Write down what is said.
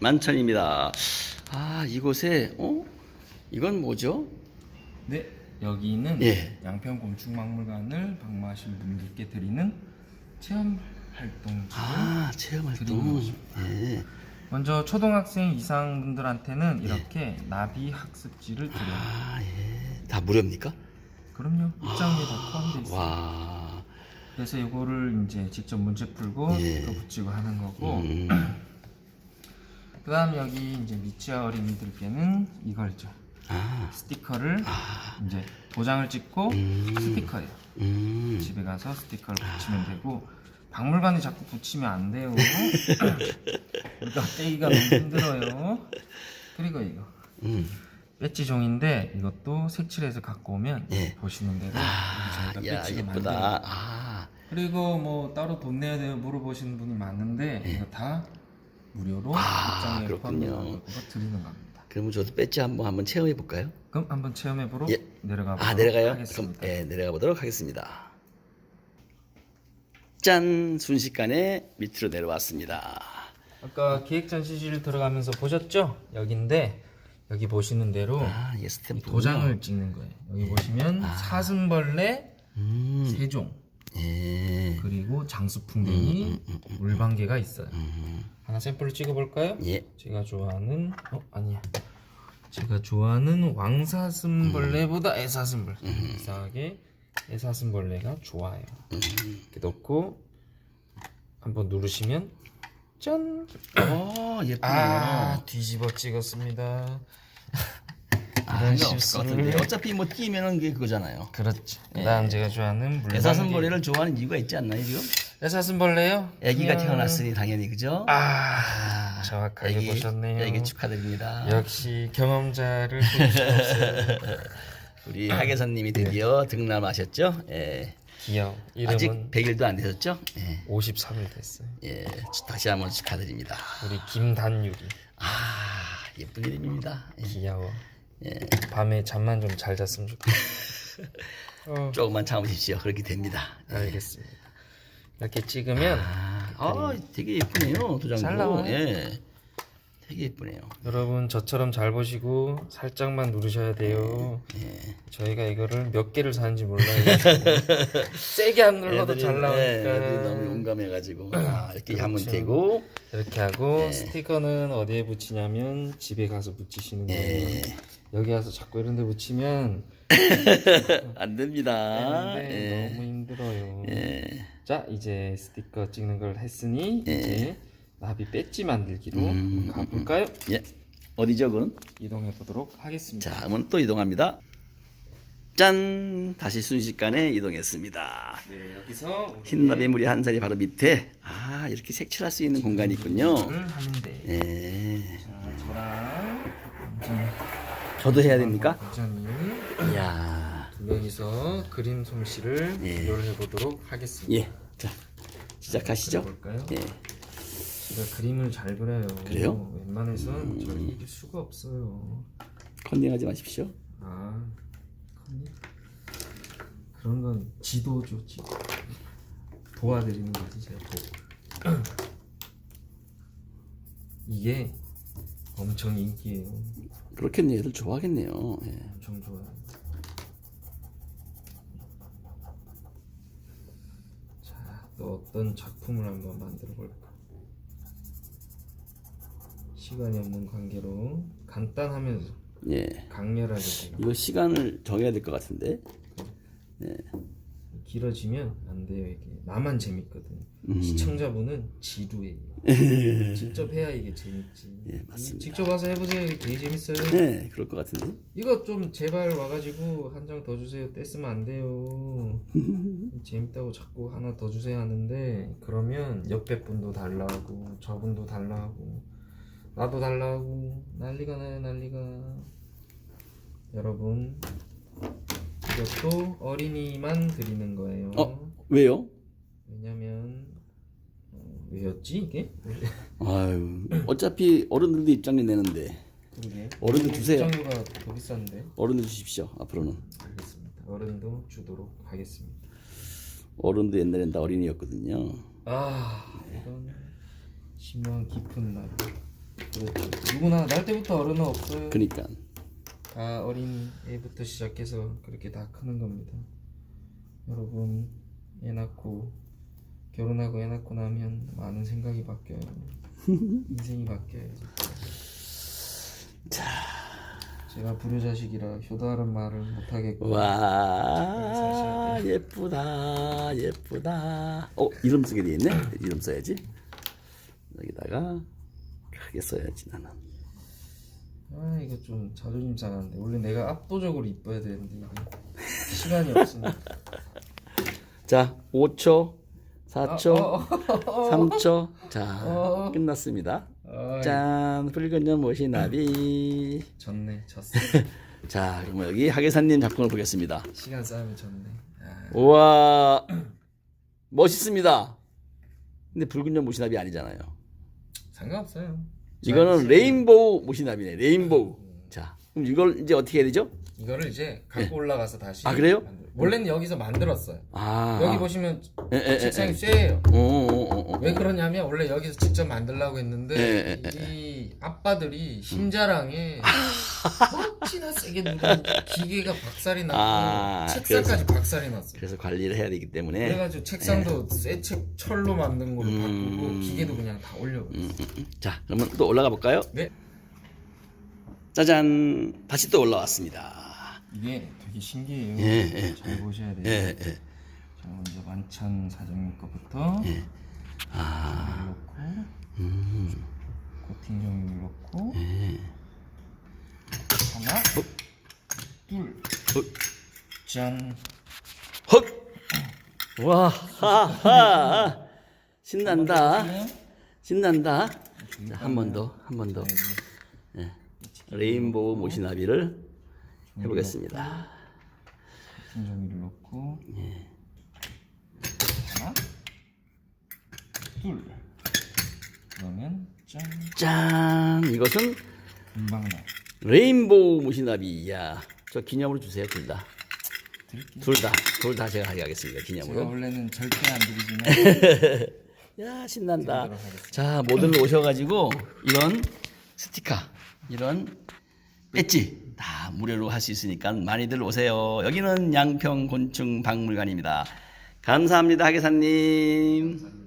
만천입니다. 아 이곳에 어 이건 뭐죠? 네, 여기는 예. 양평곤충박물관을 방문하신 분들께 드리는 체험 활동지를 아 체험 활동. 예. 먼저 초등학생 이상 분들한테는 이렇게 나비 학습지를 드려요. 아 예. 다 무료입니까? 그럼요, 입장료에 다 포함되어 있어요. 와. 그래서 이거를 이제 직접 문제 풀고 예. 또 붙이고 하는 거고. 음. 그다음 여기 이제 미취학 어린이들께는 이걸 죠. 아. 스티커를 아. 이제 도장을 찍고 음. 스티커예요. 음. 집에 가서 스티커를 붙이면 되고 박물관에 자꾸 붙이면 안 돼요. 이거 떼기가 너무 힘들어요. 그리고 이거 음. 배지 종인데 이것도 색칠해서 갖고 오면 예. 보시는 대로 아, 저희가 야 배지가 만들어요. 예쁘다. 아. 그리고 뭐 따로 돈 내야 돼요 물어보시는 분이 많은데 이거 다 무료로 예. 아, 입장에 그렇군요. 포함되는 거 드리는 겁니다. 그러면 저도 배지 한번 한번 체험해 볼까요? 그럼 한번 체험해 보러 예. 내려가 보도록 아 내려가요? 하겠습니다. 그럼 예 내려가 보도록 하겠습니다. 짠 순식간에 밑으로 내려왔습니다. 아까 기획 전시실 들어가면서 보셨죠? 여기인데 여기 보시는 대로 아 스탬프 도장을 찍는 거예요. 여기 보시면 사슴벌레 음, 세종 예, 그리고 장수풍뎅이 물방개가 있어요. 하나 샘플을 찍어볼까요? 예, 제가 좋아하는 어 아니야. 제가 좋아하는 왕사슴벌레보다 애사슴벌레 이상하게 애사슴벌레가 좋아요. 이렇게 넣고 한번 누르시면 짠. 어 예쁘네요. 아 뒤집어 찍었습니다. 아, 이런 이거 없을 것 실수를. 같은데 어차피 뭐 끼면은 그게 그거잖아요. 그렇죠. 그다음 제가 좋아하는 물방개. 애사슴벌레를 좋아하는 이유가 있지 않나요 지금? 애사슴벌레요? 아기가 그냥- 태어났으니 당연히 그죠? 아 정확하게 애기, 보셨네요. 애기 축하드립니다. 역시 경험자를 볼 수가 없어요. 우리 하계선님이 드디어 등남하셨죠? 예. 귀여워. 아직 이름은 100일도 안 되셨죠? 예. 53일 됐어요. 예, 다시 한번 축하드립니다. 우리 김단율이 아, 예쁜 이름입니다. 예. 귀여워. 밤에 잠만 좀 잘 잤으면 좋겠어. 어, 조금만 참으십시오. 그렇게 됩니다. 알겠습니다. 이렇게 찍으면 아, 아, 되게 예쁘네요. 도장도. 잘 나와요. 예. 되게 예쁘네요. 여러분 저처럼 잘 보시고 살짝만 누르셔야 돼요. 예. 저희가 이거를 몇 개를 사는지 몰라요. 세게 안 눌러도 애들이, 잘 예, 나오니까. 애들이 너무 용감해가지고 아, 이렇게 하면 되고 이렇게 하고 스티커는 어디에 붙이냐면 집에 가서 붙이시는 거예요. 예. 여기 가서 자꾸 이런 데 붙이면 안 됩니다. 되는데 예. 너무 힘들어요. 예. 자 이제 스티커 찍는 걸 했으니 이제 나비 배지 만들기로 음, 가볼까요? 예. 어디죠, 그건? 이동해 보도록 하겠습니다. 자, 그러면 또 이동합니다. 짠! 다시 순식간에 이동했습니다. 네 여기서 흰 나비 물이 한 자리 바로 밑에 아 이렇게 색칠할 수 있는 공간이 있군요. 을 하는데 예. 자 저랑 저도 해야 됩니까? 부장님 이야. 두 명이서 그림 솜씨를 예. 비교를 해보도록 하겠습니다. 예. 자 시작하시죠. 볼까요? 예. 제가 그림을 잘 그려요. 그래요? 웬만해선 저를 이길 수가 없어요. 컨닝하지 마십시오. 아, 컨닝? 그런 건 지도죠, 지도. 도와드리는 거지, 제가 도. 이게 엄청 인기예요. 그렇겠네요. 애들 좋아하겠네요. 예. 엄청 좋아요. 자, 또 어떤 작품을 한번 만들어 볼까? 시간이 없는 관계로 간단하면서 예. 강렬하게 제가 이거 시간을 정해야 될 것 같은데. 길어지면 안 돼요 이게 나만 재밌거든 음. 시청자분은 지루해요 직접 해야 이게 재밌지 예, 맞습니다. 직접 와서 해보세요 이게 되게 재밌어요 네, 그럴 것 같은데. 이거 좀 제발 와가지고 한 장 더 주세요 떼쓰면 안 돼요 재밌다고 자꾸 하나 더 주세요 하는데 그러면 옆에 분도 달라고 저분도 달라고 나도 달라고 난리가 나요 난리가 여러분 이것도 어린이만 드리는 거예요 어? 왜요? 왜냐면 어, 왜였지 이게? 아유, 어차피 어른들도 입장료 내는데 그러게 어른도 주세요. 입장료가 더 비싼데 어른도 주십시오. 앞으로는 알겠습니다 어른도 주도록 하겠습니다 어른도 옛날엔 다 어린이였거든요. 아 이런 심오한 깊은 날. 누구나 날 때부터 어른은 없어요. 그니까. 다 어린 애부터 시작해서 그렇게 다 크는 겁니다. 여러분 애 낳고 결혼하고 애 낳고 나면 많은 생각이 바뀌어요. 인생이 바뀌어요. 자. 제가 불효자식이라 효도하는 말을 못하겠고 와 예쁘다 예쁘다 어 이름 쓰게 돼 있네 이름 써야지 여기다가 크게 써야지 나는. 아 이거 좀 자존심 상한데. 원래 내가 압도적으로 이뻐야 되는데 이게 시간이 없으니까. 자 5초 4초 어, 어, 3초. 자 어. 끝났습니다. 아, 짠 붉은 년 모시나비. 졌네 졌어. 자 그럼 여기 하계사님 작품을 보겠습니다. 시간 싸움이 졌네. 아, 우와 멋있습니다. 근데 붉은 년 모시나비 아니잖아요. 상관없어요 이거는 레인보우 모시나비네 레인보우 자 그럼 이걸 이제 어떻게 해야 되죠? 이거를 이제 갖고 올라가서 다시 아, 그래요? 만들- 원래는 여기서 만들었어요 아 여기 보시면 에, 에, 에, 책상이 에. 쇠예요 어, 어, 어, 어. 왜 그러냐면 원래 여기서 직접 만들려고 했는데 예, 예, 이 아빠들이 심자랑에 멋지나 세게 누르고 기계가 박살이 나고 아, 책상까지 박살이 났어요. 그래서 관리를 해야 되기 때문에. 그래가지고 책상도 새 책 철로 만든 걸로 음. 바꾸고 기계도 그냥 다 올려버렸어요. 자 그러면 또 올라가 볼까요? 네. 짜잔. 다시 또 올라왔습니다. 이게 되게 신기해요. 예, 예, 잘 보셔야 돼요. 예, 예. 자 먼저 만찬 사장님 거부터. 아, 넣고. 음, 종이를 넣고 예. 하나 둘짠 헉! 와, 하하! 신난다. 신난다. 한 번 더, 한 번 더. 예. 레인보우 모시나비를 해보겠습니다. 종이를 넣고 하나 둘 짠 짠! 이것은 금방 나 레인보우 모시나비. 야, 저 기념으로 주세요, 둘 다. 드릴게요 둘 다, 둘 다 제가 제가 기념으로. 원래는 절대 안 드리지만 야, 신난다. 하겠습니다. 자, 모델로 오셔가지고, 이런 스티커, 이런 배지, 다 무료로 할 수 있으니까 많이들 오세요. 여기는 양평 곤충 박물관입니다. 감사합니다, 하계사님.